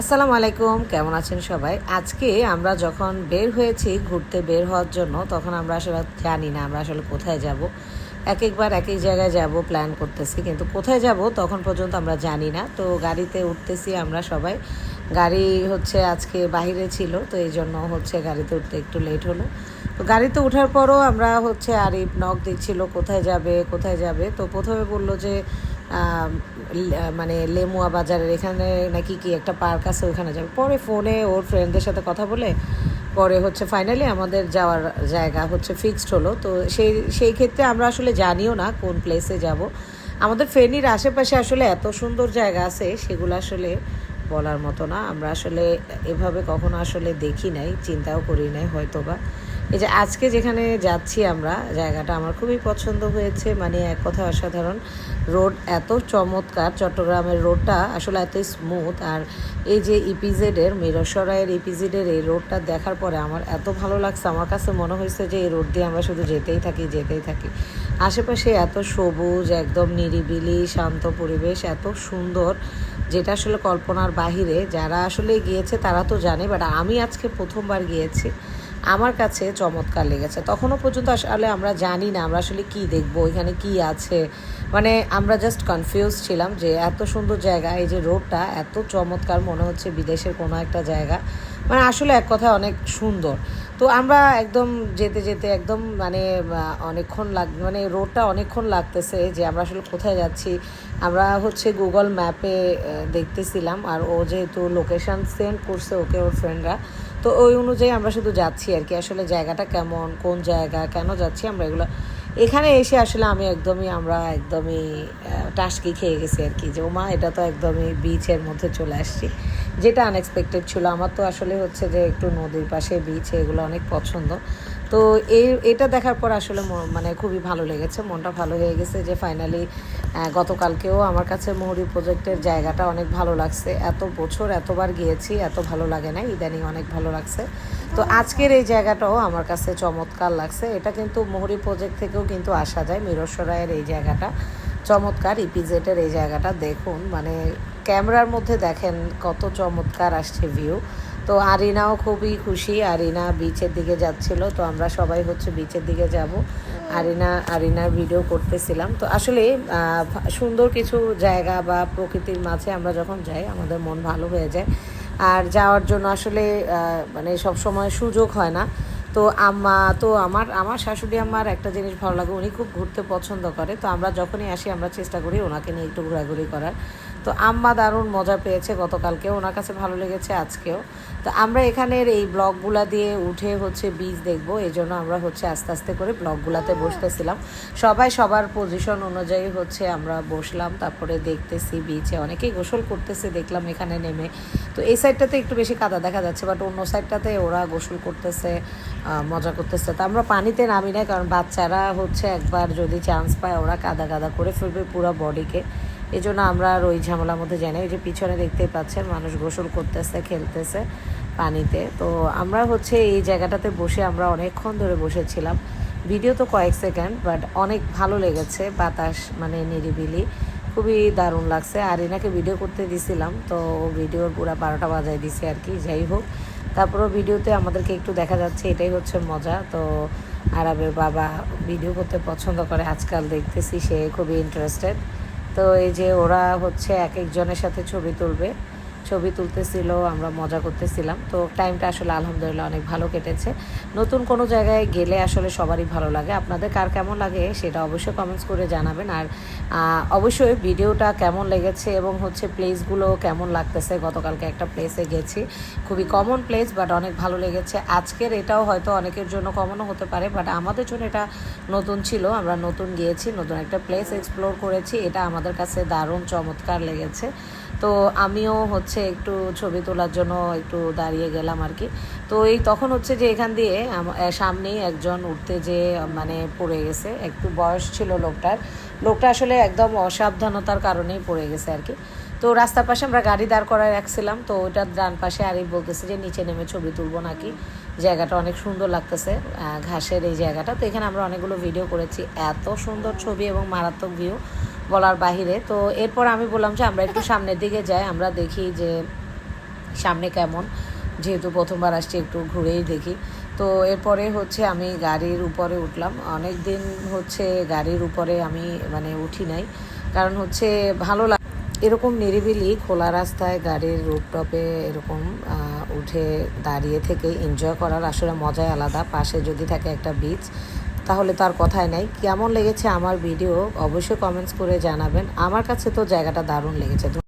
আসসালামু আলাইকুম, কেমন আছেন সবাই? আজকে আমরা যখন বের হয়েছি ঘুরতে বের হওয়ার জন্য, তখন আমরা আসলে জানি না আমরা আসলে কোথায় যাব। এক একবার এক এক জায়গায় যাব প্ল্যান করতেছি, কিন্তু কোথায় যাব তখন পর্যন্ত আমরা জানি না। তো গাড়িতে উঠতেছি আমরা সবাই। গাড়ি হচ্ছে আজকে বাইরে ছিল, তো এই জন্য হচ্ছে গাড়িতে উঠতে একটু লেট হলো। তো গাড়িতে ওঠার পরও আমরা হচ্ছে আরিফ নখ দিচ্ছিল, কোথায় যাবে কোথায় যাবে? তো প্রথমে বলল যে মানে লেমুয়া বাজারের এখানে নাকি কি একটা পার্ক আছে ওখানে যাবে। পরে ফোনে ওর ফ্রেন্ডদের সাথে কথা বলে, পরে হচ্ছে ফাইনালি আমাদের যাওয়ার জায়গা হচ্ছে ফিক্সড হলো। তো সেই সেই ক্ষেত্রে আমরা আসলে জানিও না কোন প্লেসে যাব। আমাদের ফেনীর আশেপাশে আসলে এত সুন্দর জায়গা আছে, সেগুলো আসলে বলার মতো না। আমরা আসলে এভাবে কখনো আসলে দেখি নাই, চিন্তাও করি নাই হয়তো বা এই যে আজকে যেখানে যাচ্ছি আমরা, জায়গাটা আমার খুবই পছন্দ হয়েছে মানে এক কথা অসাধারণ। রোড এত চমৎকার, চট্টগ্রামের রোডটা আসলে এত স্মুথ আর এই যে ইপিজেডের মিরসরাইয়ের ইপিজেডের এই রোডটা দেখার পরে আমার এত ভালো লাগছে। আমার কাছে মনে হয়েছে যে এই রোড দিয়ে আমরা শুধু যেতেই থাকি যেতেই থাকি। আশেপাশে এত সবুজ, একদম নিরিবিলি, শান্ত পরিবেশ, এত সুন্দর, যেটা আসলে কল্পনার বাহিরে। যারা আসলে গিয়েছে তারা তো জানে বাট আমি আজকে প্রথমবার গিয়েছি। আমার কাছে চমৎকার লেগেছে। তখনও পর্যন্ত আসলে আমরা জানি না আমরা আসলে কি দেখব এখানে কি আছে। মানে আমরা জাস্ট কনফিউজ ছিলাম যে এত সুন্দর জায়গা, এই যে রোডটা এত চমৎকার মনে হচ্ছে বিদেশের কোনো একটা জায়গা। মানে আসলে এক কথায় অনেক সুন্দর। তো আমরা একদম যেতে যেতে একদম মানে অনেকক্ষণ লাগ মানে রোডটা অনেকক্ষণ লাগতেছে যে আমরা আসলে কোথায় যাচ্ছি। আমরা হচ্ছে গুগল ম্যাপে দেখতেছিলাম আর ও যেহেতু লোকেশান সেন্ড করছে ওকে ওর ফ্রেন্ডরা তো ওই অনুযায়ী আমরা শুধু যাচ্ছি আর কি। আসলে জায়গাটা কেমন, কোন জায়গা, কেন যাচ্ছি আমরা এগুলো এখানে এসে আসলে আমি একদমই, আমরা একদমই টাসকি খেয়ে গেছি আর কি। যে ওমা এটা তো একদমই বিচের মধ্যে চলে আসছি। যেটা আনএক্সপেক্টেড ছিল। আমার তো আসলে হচ্ছে যে একটু নদীর পাশে বিচ এগুলো অনেক পছন্দ। তো এই এটা দেখার পর আসলে মানে খুবই ভালো লেগেছে। মনটা ভালো হয়ে গেছে যে ফাইনালি গতকালকেও আমার কাছে মহুরি প্রজেক্টের জায়গাটা অনেক ভালো লাগছে। এত বছর এতবার গিয়েছি, এত ভালো লাগে না ইদানিং অনেক ভালো লাগছে। তো আজকের এই জায়গাটাও আমার কাছে চমৎকার লাগছে। এটা কিন্তু মহুরি প্রজেক্ট থেকেও কিন্তু আসা যায়। মিরসরাইয়ের এই জায়গাটা চমৎকার ইপিজেটের এই জায়গাটা দেখুন। মানে ক্যামেরার মধ্যে দেখেন কত চমৎকার আসছে ভিউ তো আরিনাও খুবই খুশি। আরিনা বিচের দিকে যাচ্ছিল। তো আমরা সবাই হচ্ছে বিচের দিকে যাব। আরিনা, আরিনার ভিডিও করতেছিলাম। তো আসলে সুন্দর কিছু জায়গা বা প্রকৃতির মাঝে আমরা যখন যাই, আমাদের মন ভালো হয়ে যায়। আর যাওয়ার জন্য আসলে মানে সব সময় সুযোগ হয় না। তো আমা তো আমার আমার শাশুড়ি আমার একটা জিনিস ভালো লাগে, উনি খুব ঘুরতে পছন্দ করে। তো আমরা যখনই আসি, আমরা চেষ্টা করি ওনাকে নিয়ে একটু ঘোরাঘুরি করার। তো আম্মা দারুণ মজা পেয়েছে গতকালকেও ওনার কাছে ভালো লেগেছে আজকেও। তো আমরা এখানের এই ব্লগগুলা দিয়ে উঠে হচ্ছে বীজ দেখব এই জন্য আমরা হচ্ছে আস্তে আস্তে করে ব্লগগুলাতে বসতেছিলাম। সবাই সবার পজিশন অনুযায়ী হচ্ছে আমরা বসলাম তারপরে দেখতেছি বিচে অনেকেই গোসল করতেছে দেখলাম এখানে নেমে। তো এই সাইডটাতে একটু বেশি কাদা দেখা যাচ্ছে বাট অন্য সাইডটাতে ওরা গোসল করতেছে মজা করতেছে। তো আমরা পানিতে নামি না কারণ বাচ্চারা হচ্ছে একবার যদি চান্স পায় ওরা কাদা কাদা করে ফেলবে পুরো বডিকে এই জন্য আমরা আর ওই ঝামেলার মধ্যে যাই না। ওই যে পিছনে দেখতেই পাচ্ছেন, মানুষ গোসল করতেছে, খেলতেছে পানিতে। তো আমরা হচ্ছে এই জায়গাটাতে বসে আমরা অনেকক্ষণ ধরে বসেছিলাম। ভিডিও তো কয়েক সেকেন্ড, বাট অনেক ভালো লেগেছে, বাতাস মানে নিরিবিলি। খুবই দারুণ লাগছে। আর এনাকে ভিডিও করতে দিছিলাম, তো ভিডিওর পুরো বারোটা বাজায় দিছে আর কি, যাই হোক। তারপরেও ভিডিওতে আমাদেরকে একটু দেখা যাচ্ছে, এটাই হচ্ছে মজা। তো আরবের বাবা ভিডিও করতে পছন্দ করে, আজকাল দেখতেছি সে খুবই ইন্টারেস্টেড তো এই যে ওরা হচ্ছে এক একজনের সাথে ছবি তুলবে। ছবি তুলতেছিল, আমরা মজা করতেছিলাম। তো টাইমটা আসলে আলহামদুলিল্লাহ অনেক ভালো কেটেছে। নতুন কোনো জায়গায় গেলে আসলে সবারই ভালো লাগে। আপনাদের কার কেমন লাগে সেটা অবশ্যই কমেন্টস করে জানাবেন। আর অবশ্যই ভিডিওটা কেমন লেগেছে এবং হচ্ছে প্লেসগুলো কেমন লাগতেছে? গতকালকে একটা প্লেসে গেছি। খুবই কমন প্লেস বাট অনেক ভালো লেগেছে। আজকের এটাও হয়তো অনেকের জন্য কমনও হতে পারে বাট আমাদের জন্য এটা নতুন ছিল। আমরা নতুন গিয়েছি, নতুন একটা প্লেস এক্সপ্লোর করেছি। এটা আমাদের কাছে দারুণ চমৎকার লেগেছে। তো আমিও হচ্ছে একটু ছবি তোলার জন্য একটু দাঁড়িয়ে গেলাম আর কি। তো এই তখন হচ্ছে যে এখান দিয়ে সামনেই একজন উঠতে যে মানে পড়ে গেছে। একটু বয়স ছিল লোকটার। লোকটা আসলে একদম অসাবধানতার কারণেই পড়ে গেছে আর কি। তো রাস্তার পাশে আমরা গাড়ি দাঁড় করায় রাখছিলাম। তো ওইটার ডান পাশে আরিফ বলতেছে যে, নিচে নেমে ছবি তুলবো নাকি? জায়গাটা অনেক সুন্দর লাগতেছে ঘাসের এই জায়গাটা। তো এখানে আমরা অনেকগুলো ভিডিও করেছি। এত সুন্দর ছবি এবং মারাত্মক ভিউ বলার বাহিরে। তো এরপর আমি বললাম যে আমরা একটু সামনের দিকে যাই, আমরা দেখি যে সামনে কেমন। যেহেতু প্রথমবার আসছি, একটু ঘুরেই দেখি। তো এরপরে হচ্ছে আমি গাড়ির উপরে উঠলাম। অনেক দিন হচ্ছে গাড়ির উপরে আমি মানে উঠি নাই। কারণ হচ্ছে ভালো লাগে এরকম নিরিবিলি খোলা রাস্তায় গাড়ির রুপটপে এরকম উঠে দাঁড়িয়ে থেকে এনজয় করার আসলে মজাই আলাদা। পাশে যদি থাকে একটা বিচ তাহলে তার কথাই নাই। কেমন লেগেছে আমার ভিডিও অবশ্যই কমেন্টস করে জানাবেন। আমার কাছে তো জায়গাটা দারুণ লেগেছে।